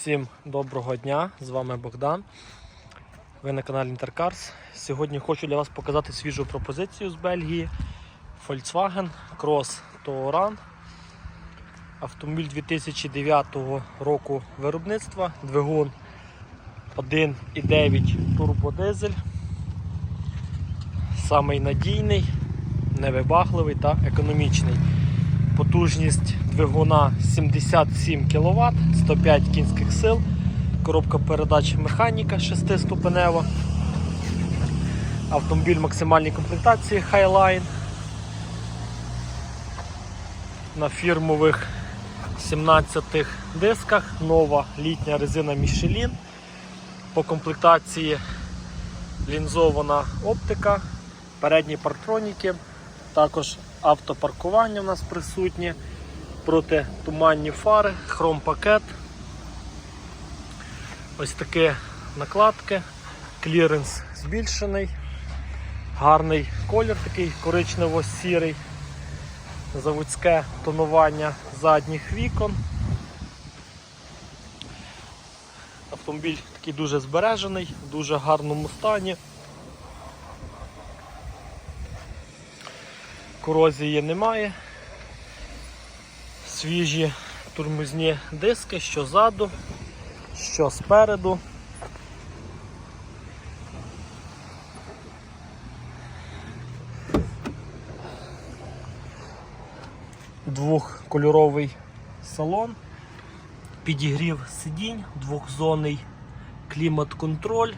Всім доброго дня! З вами Богдан. Ви на каналі Intercars. Сьогодні хочу для вас показати свіжу пропозицію з Бельгії. Volkswagen Cross Touran. Автомобіль 2009 року виробництва, двигун 1,9 турбодизель. Самий надійний, невибагливий та економічний. Потужність двигуна 77 кВт, 105 кінських сил, коробка передач механіка 6-ступенева. Автомобіль максимальній комплектації Highline. На фірмових 17 дисках, нова літня резина Michelin. По комплектації лінзована оптика, передні партроніки, також автопаркування у нас присутнє, протитуманні фари, хром-пакет. Ось такі накладки, кліренс збільшений, гарний колір такий коричнево-сірий, заводське тонування задніх вікон. Автомобіль такий дуже збережений, в дуже гарному стані. Корозії немає. Свіжі турмузні диски, що ззаду, що спереду. Двохкольоровий салон, підігрів сидінь, двохзонний клімат-контроль,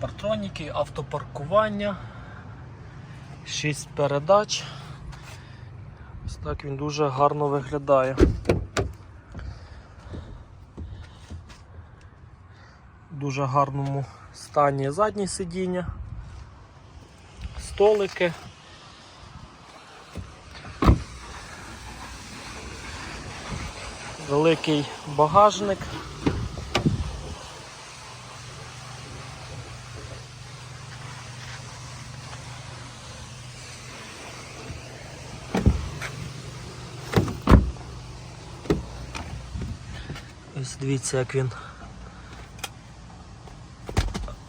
партроніки, автопаркування. 6 передач. Ось так він дуже гарно виглядає. Дуже гарному стані задні сидіння, столики. Великий багажник. Ось дивіться, як він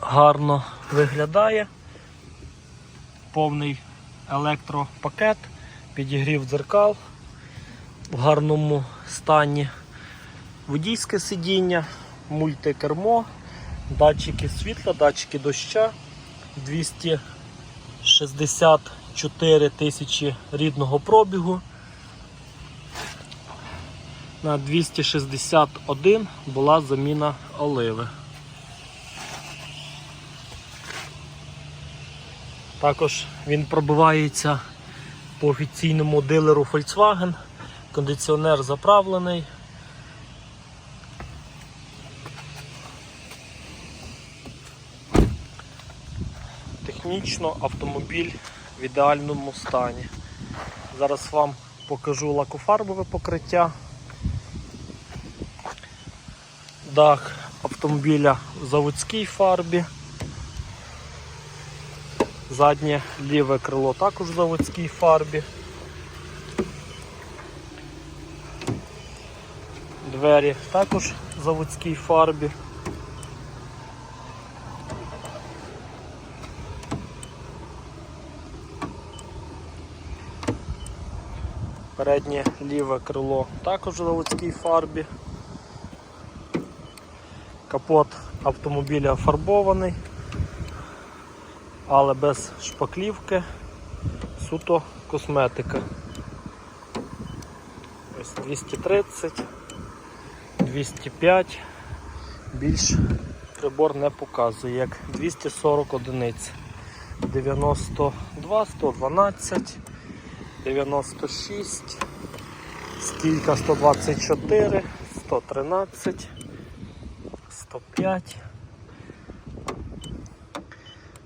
гарно виглядає. Повний електропакет, підігрів дзеркал в гарному стані водійське сидіння, мультикермо, датчики світла, датчики доща, 264 тисячі рідного пробігу. На 261 була заміна оливи. Також він пробивається по офіційному дилеру Volkswagen. Кондиціонер заправлений. Технічно автомобіль в ідеальному стані. Зараз вам покажу лакофарбове покриття. Дах автомобіля в заводській фарбі. Заднє ліве крило також в заводській фарбі. Двері також в заводській фарбі. Переднє ліве крило також в заводській фарбі. Капот автомобіля фарбований, але без шпаклівки, суто косметика. Ось 230, 205, більш прибор не показує, як 240 одиниць. 92, 112, 96, стійка 124, 113. 105,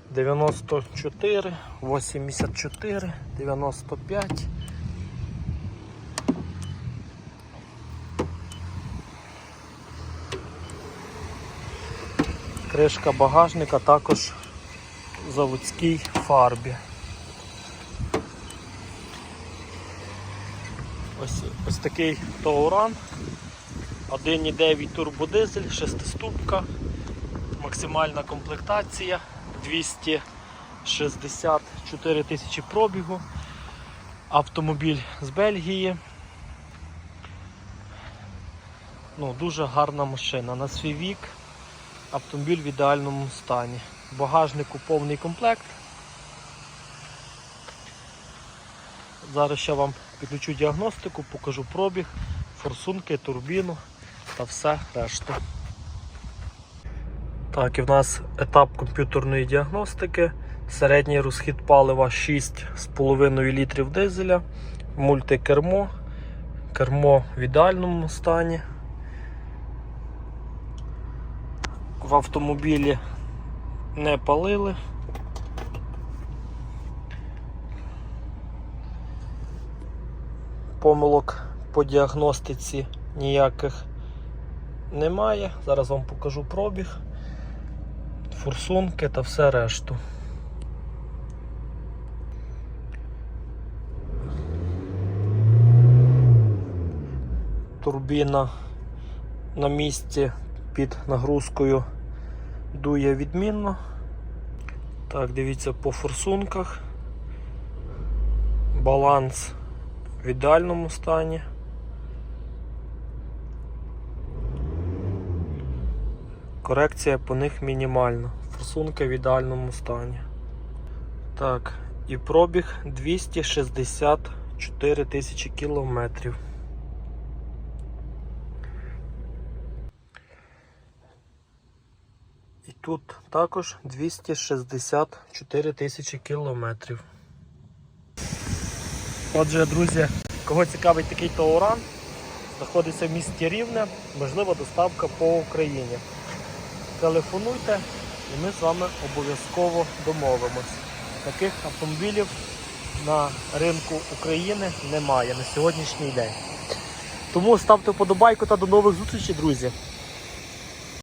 94, 84, 95. Кришка багажника також в заводській фарбі. Ось, ось такий тауран 1,9 турбодизель, шестиступка, максимальна комплектація 264 тисячі пробігу. Автомобіль з Бельгії. Ну, дуже гарна машина. На свій вік автомобіль в ідеальному стані. Багажнику повний комплект. Зараз ще вам підключу діагностику, покажу пробіг, форсунки, турбіну та все решту. Так, і в нас етап комп'ютерної діагностики. Середній розхід палива 6,5 літрів дизеля, мультикермо, кермо в ідеальному стані. В автомобілі не палили. Помилок по діагностиці ніяких немає. Зараз вам покажу пробіг, форсунки та все решту. Турбіна на місці під нагрузкою дує відмінно. Так, дивіться по форсунках. Баланс в ідеальному стані. Корекція по них мінімальна. Форсунки в ідеальному стані. Так, і пробіг 264 тисячі кілометрів. І тут також 264 тисячі кілометрів. Отже, друзі, кого цікавить такий Тауран, знаходиться в місті Рівне, можлива доставка по Україні. Телефонуйте і ми з вами обов'язково домовимось. Таких автомобілів на ринку України немає на сьогоднішній день. Тому ставте вподобайку та до нових зустрічей, друзі.